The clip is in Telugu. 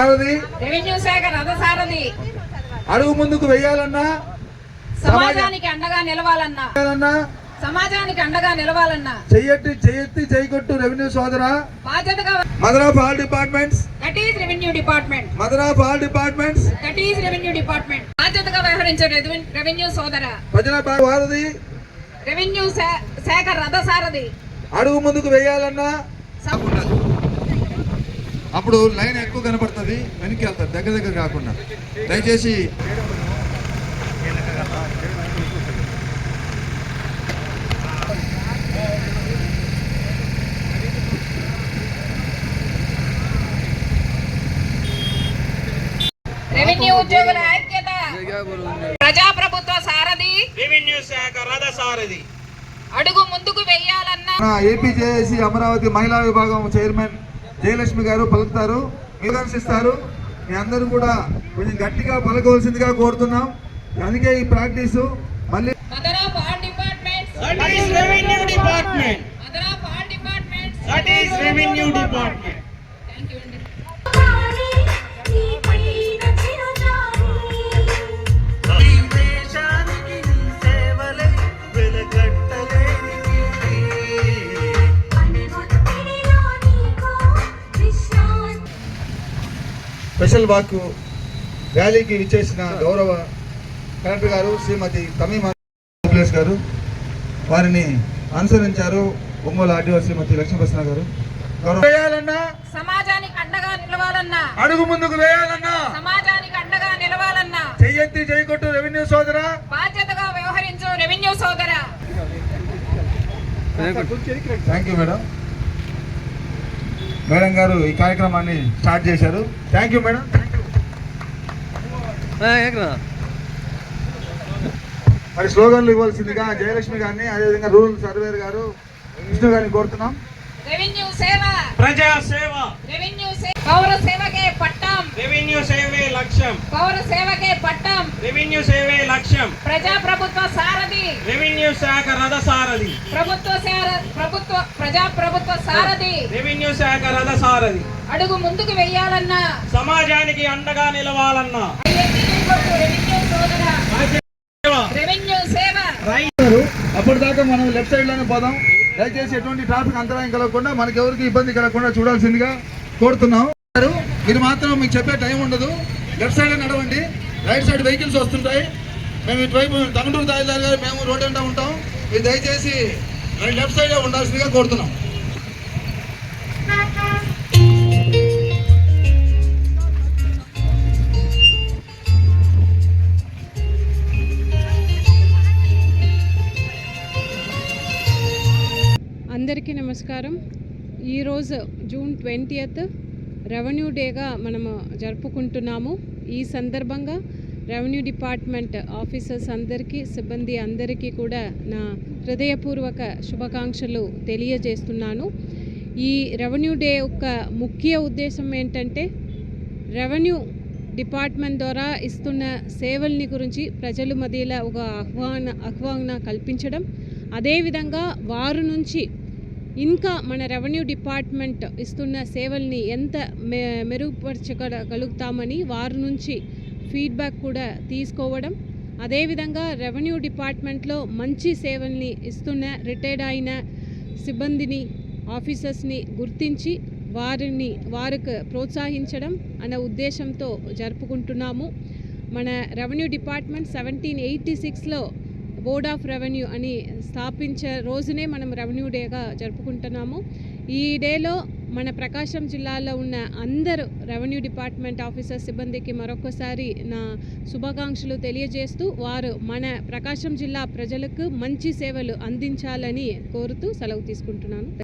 రెవెన్యూ శాఖ రథసారథి అడుగు ముందుకు వెయ్యాలన్నా సమాజానికి అండగా నిలవాలన్నా. సమాజానికి అండగా నిలవాలన్నా. చెయ్యట్టి చెయ్యెత్తి చేయకొట్టు రెవెన్యూ సోదర. బాధ్యతగా mother all departments. That is revenue department mother of all departments. That is revenue department బాధ్యతగా వ్యవహరించే రెవెన్- రెవెన్యూ సోదర. ప్రజల వారధి. రెవెన్యూ శాఖ రథసారథి అడుగు ముందుకు వెయ్యాలన్నా అప్పుడు లైన్ ఎక్కువ కనపడుతుంది వెనక్కి వెళ్తారు దగ్గర దగ్గర కాకుండా. దయచేసి రెవెన్యూ ఉద్యోగుల ఐక్యత. ప్రజాప్రభుత్వ సారథి. రెవెన్యూ శాఖ రథసారథి అడుగు ముందుకు వెయ్యాలన్నా మన ఏపీజేఏసీ అమరావతి మహిళా విభాగం చైర్మన్ జయలక్ష్మి గారు పలుకుతారు విమర్శిస్తారు మీ అందరూ కూడా కొంచెం గట్టిగా పలకవలసిందిగా కోరుతున్నాం. అందుకే ఈ ప్రాక్టీసు. మళ్ళీ mother of all departments that is revenue department special walk ర్యాలీకి విచ్చేసిన గౌరవ కలెక్టర్ గారు శ్రీమతి తమీమా గారు. వారిని అనుసరించారు ఒంగోలు ఆర్డీఓ శ్రీమతి లక్ష్మీప్రసన్న గారు. గౌరవ వేయాలన్నా సమాజానికి అండగా నిలవాలన్నా అడుగు ముందుకు వేయాలన్నా సమాజానికి అండగా నిలవాలన్నా చెయ్యెత్తి చేయకొట్టు రెవెన్యూ సోదరా. బాధ్యతగా వ్యవహరించు రెవెన్యూ సోదర. థ్యాంక్ యూ మేడం మేడం గారు ఈ కార్యక్రమాన్ని స్టార్ట్ చేశారు. Thank you madam. మరి స్లోగన్లు ఇవ్వాల్సిందిగా జయలక్ష్మి గారిని అదేవిధంగా రూరల్ సర్వేర్ గారు విష్ణు గారిని కోరుతున్నాం. రెవెన్యూ సేవ. ప్రజా సేవ రెవెన్యూ సేవ రెవెన్యూ సేవే లక్ష్యం. పౌర సేవకే పట్టం. రెవెన్యూ సేవే లక్ష్యం. ప్రజా ప్రభుత్వ సారథి. రెవెన్యూ శాఖ రథసారథి. ప్రభుత్వ సేవ ప్రభుత్వ ప్రజా ప్రభుత్వ సారథి. రెవెన్యూ శాఖ రథసారథి. అడుగు ముందుకు వెయ్యాలన్నా. సమాజానికి అండగా నిలవాలన్నా. రెవెన్యూ సోదర సేవ రెవెన్యూ సేవ. అప్పటిదాకా మనం లెఫ్ట్ సైడ్లోనే పోదాం. దయచేసి ఎటువంటి ట్రాఫిక్ అంతరాయం కలగకుండా మనకి ఎవరికి ఇబ్బంది కలగకుండా చూడాల్సిందిగా కోరుతున్నాం. మీరు మాత్రం మీకు చెప్పే టైం ఉండదు. లెఫ్ట్ సైడ్ నడవండి. రైట్ సైడ్ వెహికల్స్ వస్తుంటాయి. మేము ఇటువైపు తమిళూరు తహసీల్దార్ గారు మేము రోడ్ అంటా ఉంటాం. మీరు దయచేసి లెఫ్ట్ సైడే ఉండాల్సిందిగా కోరుతున్నాం. అందరికీ నమస్కారం. ఈరోజు జూన్ ట్వంటీయత్ రెవెన్యూ డేగా మనము జరుపుకుంటున్నాము. ఈ సందర్భంగా రెవెన్యూ డిపార్ట్మెంట్ ఆఫీసర్స్ అందరికీ సిబ్బంది అందరికీ కూడా నా హృదయపూర్వక శుభాకాంక్షలు తెలియజేస్తున్నాను. ఈ రెవెన్యూ డే యొక్క ముఖ్య ఉద్దేశం ఏంటంటే రెవెన్యూ డిపార్ట్మెంట్ ద్వారా ఇస్తున్న సేవల్ని గురించి ప్రజలు మధ్యలో ఒక ఆహ్వాన ఆహ్వాన కల్పించడం. అదేవిధంగా వారి నుంచి ఇంకా మన రెవెన్యూ డిపార్ట్మెంట్ ఇస్తున్న సేవల్ని ఎంత మె మెరుగుపరచగలుగుతామని వారి నుంచి ఫీడ్బ్యాక్ కూడా తీసుకోవడం. అదేవిధంగా రెవెన్యూ డిపార్ట్మెంట్లో మంచి సేవల్ని ఇస్తున్న రిటైర్డ్ అయిన సిబ్బందిని ఆఫీసర్స్ని గుర్తించి వారిని వారికి ప్రోత్సహించడం అనే ఉద్దేశంతో జరుపుకుంటున్నాము. మన రెవెన్యూ డిపార్ట్మెంట్ సెవెంటీన్ ఎయిటీ సిక్స్లో బోర్డ్ ఆఫ్ రెవెన్యూ అని స్థాపించే రోజునే మనం రెవెన్యూ డేగా జరుపుకుంటున్నాము. ఈ డేలో మన ప్రకాశం జిల్లాలో ఉన్న అందరు రెవెన్యూ డిపార్ట్మెంట్ ఆఫీసర్ సిబ్బందికి మరొకసారి నా శుభాకాంక్షలు తెలియజేస్తూ వారు మన ప్రకాశం జిల్లా ప్రజలకు మంచి సేవలు అందించాలని కోరుతూ సెలవు తీసుకుంటున్నాను.